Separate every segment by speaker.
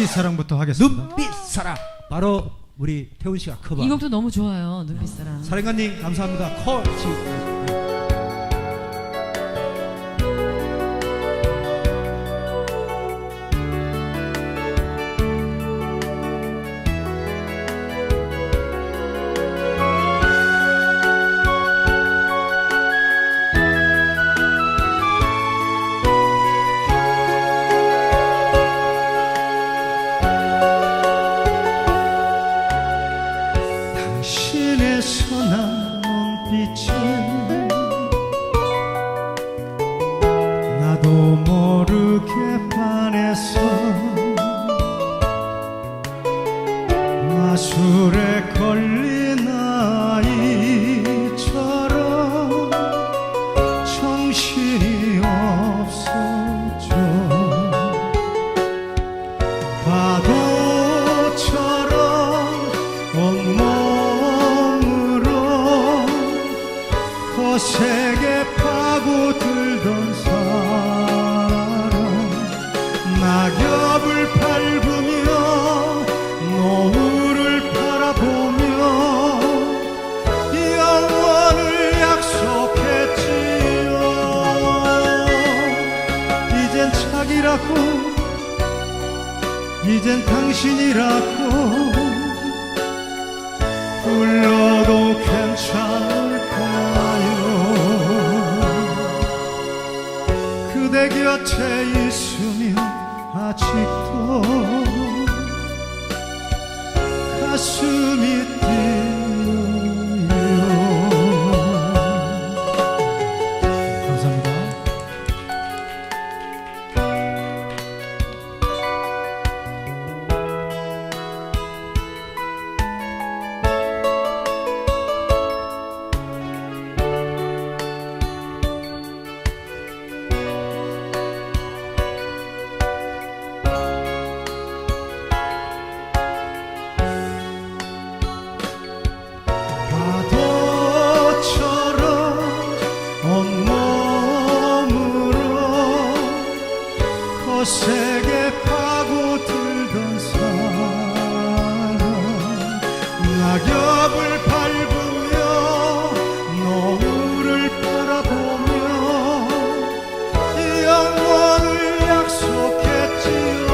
Speaker 1: 눈빛 사랑부터 하겠습니다.
Speaker 2: 눈빛 사랑 바로 우리 태훈 씨가 커버.
Speaker 3: 이 곡도 너무 좋아요. 눈빛 사랑.
Speaker 2: 사령관님 감사합니다. 코
Speaker 1: 선한 눈빛에 거세게 파고들던 사람 낙엽을 밟으며 노을을 바라보며 영원을 약속했지요. 이젠 착이라고 이젠 당신이라고 불러 가슴이 뛰 거세게 파고들던 사람 낙엽을 밟으며 노을을 바라보며 영원을 약속했지요.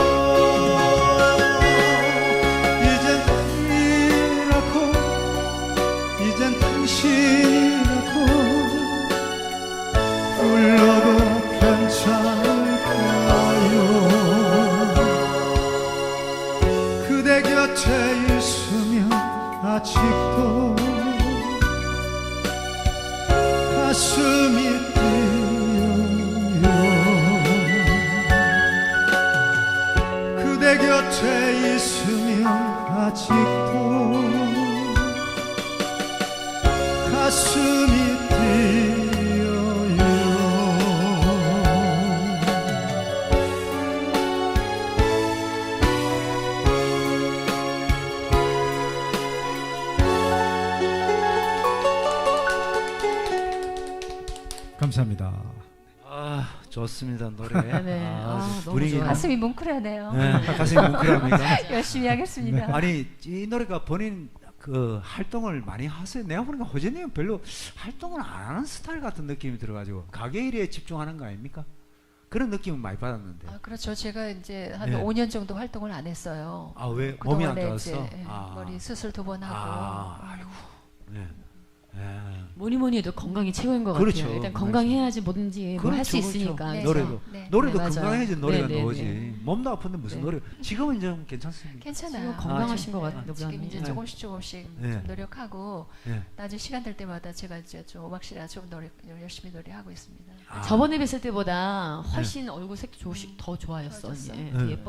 Speaker 1: 이젠 이라고 이젠 당신이라고 아직도 가슴이 뛰어요. 그대 곁에 있으면 아직도 가슴이 뛰어요 감사합니다.
Speaker 2: 아 좋습니다 노래.
Speaker 3: 네. 아, 너무
Speaker 2: 분위기
Speaker 3: 좋아요.
Speaker 4: 가슴이 뭉클하네요.
Speaker 2: 네, 가슴이 뭉클합니다.
Speaker 4: 열심히 하겠습니다.
Speaker 2: 아니 이 노래가 본인 그 활동을 많이 하세요. 내가 보니까 호재님 별로 활동을 안 하는 스타일 같은 느낌이 들어가지고 가게 일에 집중하는 거 아닙니까? 그런 느낌은 많이 받았는데.
Speaker 4: 아, 그렇죠. 제가 이제 한
Speaker 2: 네.
Speaker 4: 5년 정도 활동을 안 했어요.
Speaker 2: 아왜 몸이 안 좋았어?
Speaker 4: 이제, 예,
Speaker 2: 아.
Speaker 4: 머리 수술 두 번 하고.
Speaker 2: 아, 아이고. 네. 네.
Speaker 3: 뭐니 뭐니 해도 건강이 최고인 것
Speaker 2: 그렇죠.
Speaker 3: 같아요. 일단 건강해야지 뭐든지 뭘할수
Speaker 2: 그렇죠, 그렇죠.
Speaker 3: 있으니까.
Speaker 4: 네.
Speaker 2: 노래도
Speaker 4: 네.
Speaker 2: 노래도
Speaker 3: 네, 맞아요.
Speaker 2: 건강해진 노래가
Speaker 3: 네, 네,
Speaker 2: 나오지.
Speaker 3: 네.
Speaker 2: 몸도 아픈데 무슨
Speaker 3: 네.
Speaker 2: 노래? 지금은 좀 괜찮습니다.
Speaker 4: 괜찮아요.
Speaker 3: 지금 건강하신 것
Speaker 4: 네,
Speaker 3: 같아요.
Speaker 4: 지금 이제
Speaker 2: 네.
Speaker 4: 조금씩 조금씩
Speaker 2: 네.
Speaker 4: 좀 노력하고
Speaker 2: 네.
Speaker 4: 나중에 시간 될 때마다 제가 이제 좀 오박씨라 좀 노력 열심히 노래하고 있습니다.
Speaker 2: 아.
Speaker 3: 저번에 뵀을 때보다 훨씬 얼굴 색도 좋으시, 더 좋아졌어.
Speaker 4: 좋아졌어.
Speaker 3: 언니. 예,
Speaker 2: 네.
Speaker 3: 되게 예뻐.